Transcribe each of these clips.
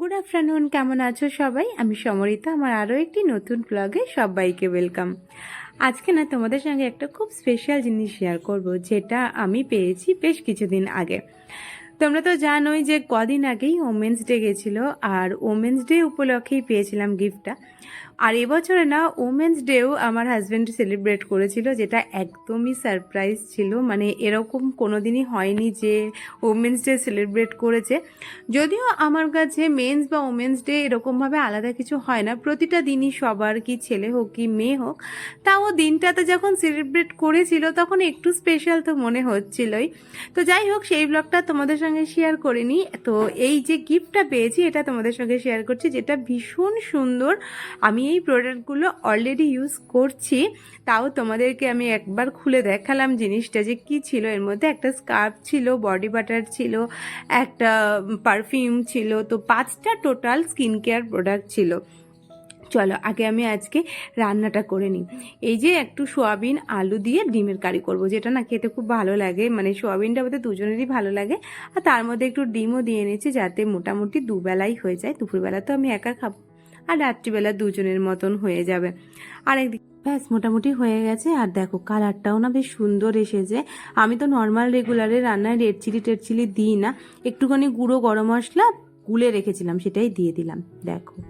Good afternoon, কেমন আছো সবাই? আমি সমরিতা, আমার আরও একটি নতুন ব্লগে সবাইকে ওয়েলকাম আজকে না তোমাদের সঙ্গে একটা খুব স্পেশাল জিনিস শেয়ার করব, যেটা আমি পেয়েছি বেশ কিছুদিন আগে। তোমরা তো জানোই যে কদিন আগেই ওমেন্স ডে গেছিল, আর ওমেন্স ডে উপলক্ষেই পেয়েছিলাম গিফটটা আর এবছরে না ওমেন্স ডেও আমার হাজব্যান্ড সেলিব্রেট করেছিল, যেটা একদমই সারপ্রাইজ ছিল। মানে এরকম কোনো দিনই হয়নি যে ওমেন্স ডে সেলিব্রেট করেছে। যদিও আমার কাছে মেন্স বা ওমেন্স ডে এরকমভাবে আলাদা কিছু হয় না, প্রতিটা দিনই সবার কি ছেলে হোক কি মেয়ে হোক, তাও দিনটাতে যখন সেলিব্রেট করেছিল তখন একটু স্পেশাল তো মনে হচ্ছিলই। তো যাই হোক, সেই ব্লগটা তোমাদের সঙ্গে শেয়ার করিনি। তো এই যে গিফটটা পেয়েছি, এটা তোমাদের সঙ্গে শেয়ার করছি, যেটা ভীষণ সুন্দর। আমি এই প্রোডাক্টগুলো অলরেডি ইউজ করছি, তাও তোমাদেরকে আমি একবার খুলে দেখালাম জিনিসটা যে কি ছিল। এর মধ্যে একটা স্কার্ফ ছিল বডি বাটার ছিল, একটা পারফিউম ছিল, তো পাঁচটা টোটাল স্কিন কেয়ার প্রোডাক্ট ছিল। চলো, আগে আমি আজকে রান্নাটা করে নিই। এই যে একটু সোয়াবিন, আলু দিয়ে ডিমের কারি করব, যেটা না খেতে খুব ভালো লাগে। মানে সোয়াবিনটা বোধহয় দুজনেরই ভালো লাগে। আর তার মধ্যে একটু ডিমও দিয়ে নিয়েছি যাতে মোটামুটি দুবেলাই হয়ে যায়। দুপুরবেলা তো আমি একা খাব আর রাত্রিবেলা দুজনের মতন হয়ে যাবে। আর একদিক ব্যাস, মোটামুটি হয়ে গেছে। আর দেখো, কালারটাও না বেশ সুন্দর এসেছে। আমি তো নর্মাল রেগুলারে রান্নায় রেড চিলি টেড চিলি দিই না। একটুখানি গুঁড়ো গরম মশলা গুলে রেখেছিলাম, সেটাই দিয়ে দিলাম। দেখো।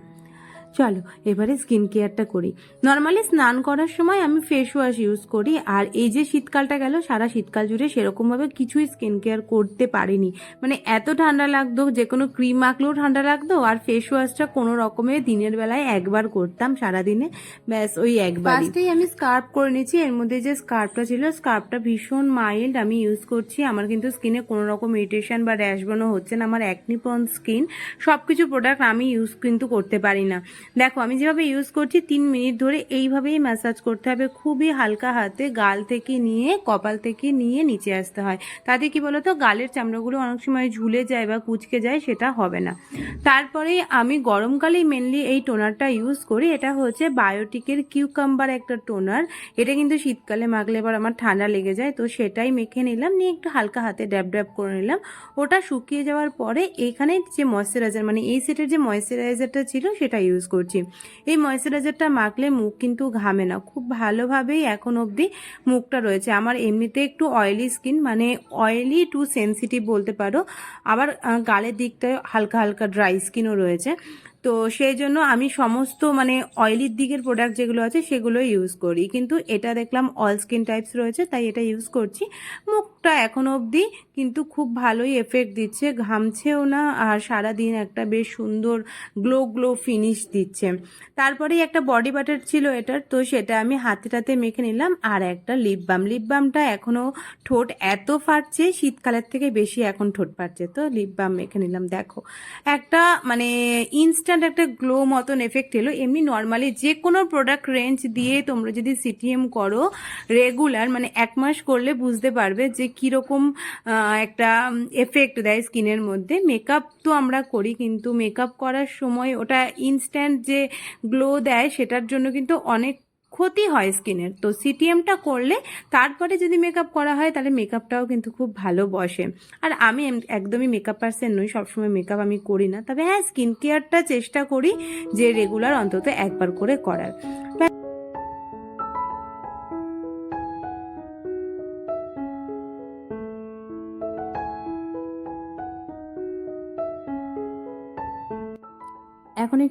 চলো, এবারে স্কিন কেয়ারটা করি। নর্মালি স্নান করার সময় আমি ফেস ওয়াশ ইউজ করি, আর এই যে শীতকালটা গেল, সারা শীতকাল জুড়ে সেরকমভাবে কিছুই স্কিন কেয়ার করতে পারিনি। মানে এত ঠান্ডা লাগতো, যে কোনো ক্রিম মাখলেও ঠান্ডা লাগতো, আর ফেস ওয়াশটা কোনো রকমে দিনের বেলায় একবার করতাম সারাদিনে। ব্যাস, ওই একবার ফার্স্টেই আমি স্কার্ফ করে নিয়েছি, এর মধ্যে যে স্কার্ফটা ছিল স্কার্ফটা ভীষণ মাইল্ড আমি ইউজ করছি। আমার কিন্তু স্কিনে কোনো রকম ইরিটেশন বা র্যাশ বনো হচ্ছে না, আমার অ্যাকনি প্রন স্কিন সব কিছু প্রোডাক্ট আমি ইউজ কিন্তু করতে পারি না। দেখো, আমি যেভাবে ইউজ করছি, তিন মিনিট ধরে এইভাবেই ম্যাসাজ করতে হবে। খুবই হালকা হাতে গাল থেকে নিয়ে, কপাল থেকে নিয়ে নিচে আসতে হয়। তাতে কি বলতো, গালের চামড়াগুলো অনেক সময় ঝুলে যায় বা কুচকে যায়, সেটা হবে না। তারপরে আমি গরমকালেই মেনলি এই টোনারটা ইউজ করি। এটা হচ্ছে বায়োটিকের কিউকাম্বার একটা টোনার এটা কিন্তু শীতকালে মাখলে এবার আমার ঠান্ডা লেগে যায়, তো সেটাই মেখে নিলাম। নিয়ে একটু হালকা হাতে ড্যাব ড্যাব করে নিলাম। ওটা শুকিয়ে যাওয়ার পরে এখানে যে ময়শ্চারাইজার মানে এই সেটের যে ময়শ্চারাইজারটা ছিল, সেটা ইউজ করছি। এই ময়শ্চারাইজারটা মাখলে মুখ কিন্তু ঘামে না। খুব ভালোভাবেই এখন অবধি মুখটা রয়েছে। আমার এমনিতে একটু অয়েলি স্কিন মানে অয়েলি টু সেন্সিটিভ বলতে পারো। আবার গালের দিকটায় হালকা হালকা ড্রাই স্কিনও রয়েছে। তো সেই জন্য আমি সমস্ত মানে অয়েলির দিকের প্রোডাক্ট যেগুলো আছে সেগুলো ইউজ করি। কিন্তু এটা দেখলাম অল স্কিন টাইপস রয়েছে, তাই এটা ইউজ করছি। মুখটা এখন অবধি কিন্তু খুব ভালোই এফেক্ট দিচ্ছে, ঘামছেও না, আর সারাদিন একটা বেশ সুন্দর গ্লো গ্লো ফিনিশ দিচ্ছে। তারপরেই একটা বডি বাটার ছিল এটার, তো সেটা আমি হাতে টাতে মেখে নিলাম, আর একটা লিপ বাম লিপ বামটা এখনও ঠোঁট এত ফাটছে, শীতকালের থেকে বেশি এখন ঠোঁট ফাটছে, তো লিপ বাম মেখে নিলাম। দেখো, একটা মানে ইনস্ট্যান্ট একটা গ্লো মতন এফেক্ট এলো, এমনি নর্মালি যে কোনো প্রোডাক্ট রেঞ্জ দিয়ে তোমরা যদি সিটিএম করো রেগুলার মানে এক মাস করলে বুঝতে পারবে যে কীরকম একটা এফেক্ট দেয় স্কিনের মধ্যে। মেকআপ তো আমরা করি, কিন্তু মেকআপ করার সময় ওটা ইনস্ট্যান্ট যে গ্লো দেয়, সেটার জন্য কিন্তু অনেক ক্ষতি হয় স্কিনের তো সিটিএমটা করলে তারপরে যদি মেকআপ করা হয়, তাহলে মেকআপটাও কিন্তু খুব ভালো বসে। আর আমি একদমই মেকআপ পার্সেন নই, সবসময় মেকআপ আমি করি না। তবে হ্যাঁ স্কিন কেয়ারটা চেষ্টা করি যে রেগুলার অন্তত একবার করে করার।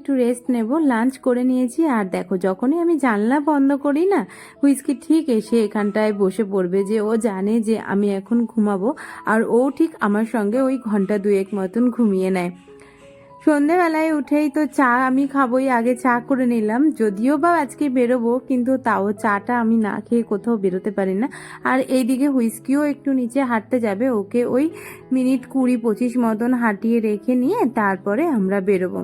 একটু রেস্ট নেব লাঞ্চ করে নিয়েছি। আর দেখো, যখনই আমি জানলা বন্ধ করি না, হুইস্কি ঠিক এসে এখানটায় বসে পড়বে যে, ও জানে যে আমি এখন ঘুমাবো। আর ও ঠিক আমার সঙ্গে ওই ঘণ্টা দুয়েক মতন ঘুমিয়ে নেয়। সন্ধেবেলায় উঠেই তো চা আমি খাবোই, আগে চা করে নিলাম। যদিও বা আজকে বেরোবো, কিন্তু তাও চাটা আমি না খেয়ে কোথাও বেরোতে পারি না। আর এইদিকে হুইস্কিও একটু নিচে হাঁটতে যাবে, ওকে ওই মিনিট কুড়ি পঁচিশ মতন হাঁটিয়ে রেখে নিয়ে তারপরে আমরা বেরোবো।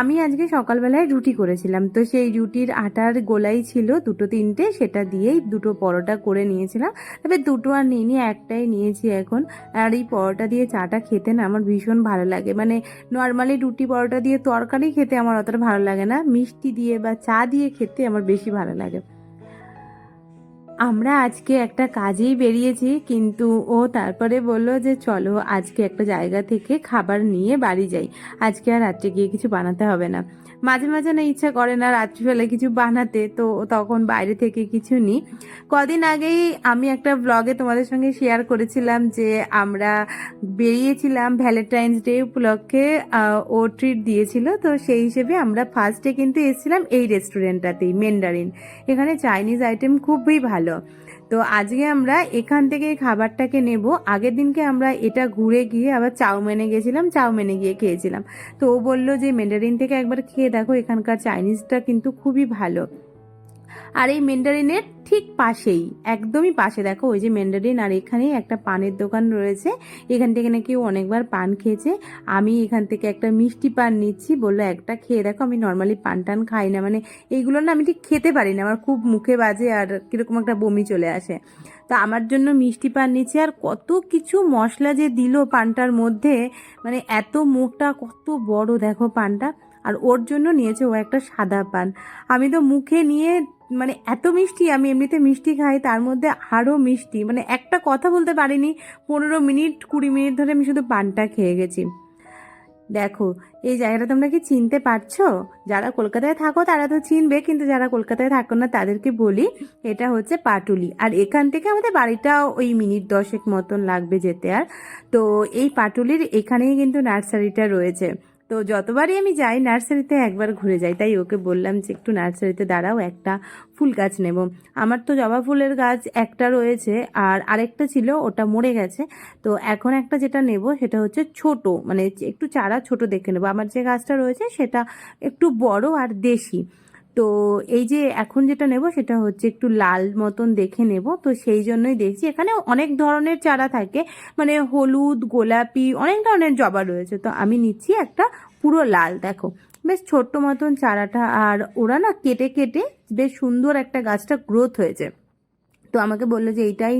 আমি আজকে সকালবেলায় রুটি করেছিলাম। তো সেই রুটির আটার গোলাই ছিল দুটো তিনটে, সেটা দিয়েই দুটো পরোটা করে নিয়েছিলাম। তবে দুটো আর নিয়ে একটাই নিয়েছি এখন। আর এই পরোটা দিয়ে চাটা খেতে না আমার ভীষণ ভালো লাগে। মানে নর্মালি রুটি পরোটা দিয়ে তরকারি খেতে আমার অতটা ভালো লাগে না। মিষ্টি দিয়ে বা চা দিয়ে খেতে আমার বেশি ভালো লাগে। আমরা আজকে একটা কাজেই বেরিয়েছি, কিন্তু ও তারপরে বলল যে চলো আজকে একটা জায়গা থেকে খাবার নিয়ে বাড়ি যাই। আজকে আর রাত্রে গিয়ে কিছু বানাতে হবে না। মাঝে মাঝে না ইচ্ছা করে না রাত্রিবেলা কিছু বানাতে, তো তখন বাইরে থেকে কিছু নিই কদিন আগেই আমি একটা ব্লগে তোমাদের সঙ্গে শেয়ার করেছিলাম যে আমরা বেরিয়েছিলাম ভ্যালেন্টাইন্স ডে উপলক্ষে ও ট্রিট দিয়েছিল। তো সেই হিসেবে আমরা ফার্স্টে কিন্তু এসেছিলাম এই রেস্টুরেন্টটাতেই মেন্ডারিন এখানে চাইনিজ আইটেম খুবই ভালো। তো আজকে আমরা এখান থেকে খাবারটাকে নেব। আগের দিনকে আমরা এটা ঘুরে গিয়ে আবার চাউমেনে গেছিলাম, চাউমেনে গিয়ে খেয়েছিলাম। তো ও বলল যে মেন্ডারিন থেকে একবার খেয়ে দেখো, এখানকার চাইনিজটা কিন্তু খুবই ভালো। আর এই মেন্ডারিনের ঠিক পাশেই, একদমই পাশে, দেখো ওই যে মেন্ডারিন আর এখানেই একটা পানের দোকান রয়েছে। এখান থেকে নাকি অনেকবার পান খেয়েছে। আমি এখান থেকে একটা মিষ্টি পান নিচ্ছি, বলল একটা খেয়ে দেখো, আমি নর্মালি পান টান খাই না। মানে এইগুলো না আমি ঠিক খেতে পারি না, আমার খুব মুখে বাজে আর কীরকম একটা বমি চলে আসে। তা আমার জন্য মিষ্টি পান নিচ্ছি আর কত কিছু মশলা যে দিল পানটার মধ্যে মানে এত মুখটা, কত বড় দেখো পানটা। আর ওর জন্য নিয়েছে ও একটা সাদা পান। আমি তো মুখে নিয়ে মানে এত মিষ্টি, আমি এমনিতে মিষ্টি খাই, তার মধ্যে আরও মিষ্টি। মানে একটা কথা বলতে পারিনি, পনেরো মিনিট, কুড়ি মিনিট ধরে আমি শুধু পানটা খেয়ে গেছি। দেখো, এই জায়গাটা তোমরা কি চিনতে পারছ? যারা কলকাতায় থাকো, তারা তো চিনবে, কিন্তু যারা কলকাতায় থাকো না, তাদেরকে বলি, এটা হচ্ছে পাটুলি। আর এখান থেকে আমাদের বাড়িটা ওই মিনিট দশেক মতন লাগবে যেতে আর। তো এই পাটুলির এখানেই কিন্তু নার্সারিটা রয়েছে। তো যতবারই আমি যাই নার্সারিতে একবার ঘুরে যাই, তাই ওকে বললাম যে একটু নার্সারিতে দাঁড়াও, একটা ফুল গাছ নেব। আমার তো জবা ফুলের গাছ একটা রয়েছে আর আরেকটা ছিল, ওটা মরে গেছে। তো এখন একটা যেটা নেব সেটা হচ্ছে ছোট মানে একটু চারা ছোট দেখে নেব। আমার যে গাছটা রয়েছে সেটা একটু বড় আর দেশি। তো এই যে এখন যেটা নেব সেটা হচ্ছে একটু লাল মতন দেখে নেব। তো সেই জন্যই দেখছি। এখানে অনেক ধরনের চারা থাকে। মানে হলুদ, গোলাপি, অনেক ধরনের জবা রয়েছে। তো আমি নিচ্ছি একটা পুরো লাল, দেখো। বেশ ছোট্ট মতন চারাটা। আর ওরা না কেটে কেটে বেশ সুন্দর একটা গাছটা গ্রোথ হয়েছে। তো আমাকে বলল যে এইটাই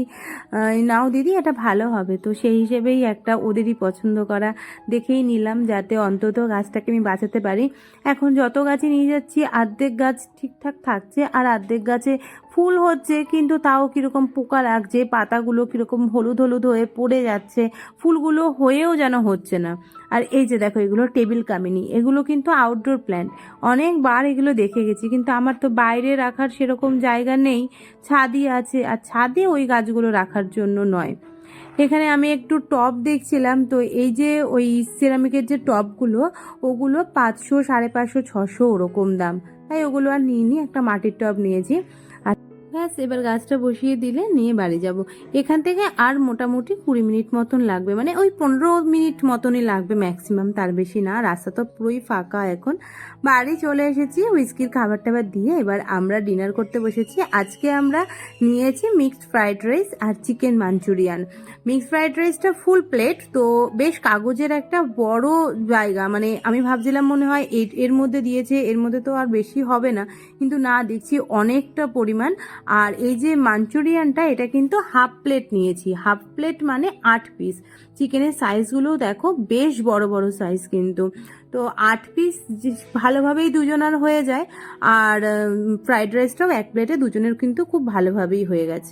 নাও দিদি, এটা ভালো হবে। তো সেই হিসেবেই একটা ওদেরই পছন্দ করা দেখেই নিলাম, যাতে অন্তত গাছটাকে আমি বাঁচাতে পারি। এখন যত গাছে নিয়ে যাচ্ছি অর্ধেক গাছ ঠিকঠাক থাকছে, আর অর্ধেক গাছে ফুল হচ্ছে, কিন্তু তাও কীরকম পোকা লাগছে, পাতাগুলো কীরকম হলুদ হলুদ হয়ে পড়ে যাচ্ছে, ফুলগুলো হয়েও যেন হচ্ছে না। আর এই যে দেখো, এগুলো টেবিল কামিনি, এগুলো কিন্তু আউটডোর প্ল্যান্ট অনেকবার এগুলো দেখে গেছি, কিন্তু আমার তো বাইরে রাখার সেরকম জায়গা নেই ছাদি আছে, আর ছাদে ওই গাছগুলো রাখার জন্য নয়। এখানে আমি একটু টব দেখছিলাম, তো এই যে ওই সিরামিকের যে টবগুলো ওগুলো পাঁচশো সাড়ে পাঁচশো, ছশো ওরকম দাম। তাই ওগুলো আর নিইনি, একটা মাটির টব নিয়েছি। ব্যাস, এবার গাছটা বসিয়ে দিলে নিয়ে বাড়ি যাব। এখান থেকে আর মোটামুটি কুড়ি মিনিট মতন লাগবে মানে ওই পনেরো মিনিট মতনই লাগবে ম্যাক্সিমাম তার বেশি না। রাস্তা তো পুরোই ফাঁকা এখন। বাড়ি চলে এসেছি উইস্কির খাবার টাবার দিয়ে এবার আমরা ডিনার করতে বসেছি। আজকে আমরা নিয়েছি মিক্সড ফ্রাইড রাইস আর চিকেন মাঞ্চুরিয়ান মিক্সড ফ্রাইড রাইসটা ফুল প্লেট তো বেশ কাগজের একটা বড় জায়গা মানে আমি ভাবছিলাম মনে হয় এর- এর মধ্যে দিয়েছে, এর মধ্যে তো আর বেশি হবে না, কিন্তু না দেখছি অনেকটা পরিমাণ। আর এই যে মাঞ্চুরিয়ানটা এটা কিন্তু হাফ প্লেট নিয়েছি। হাফ প্লেট মানে আট পিস চিকেনের সাইজগুলোও দেখো, বেশ বড় বড় সাইজ কিন্তু। তো আট পিস ভালোভাবেই দুজনার হয়ে যায়। আর ফ্রাইড রাইসটাও এক প্লেটে দুজনের কিন্তু খুব ভালোভাবেই হয়ে গেছে।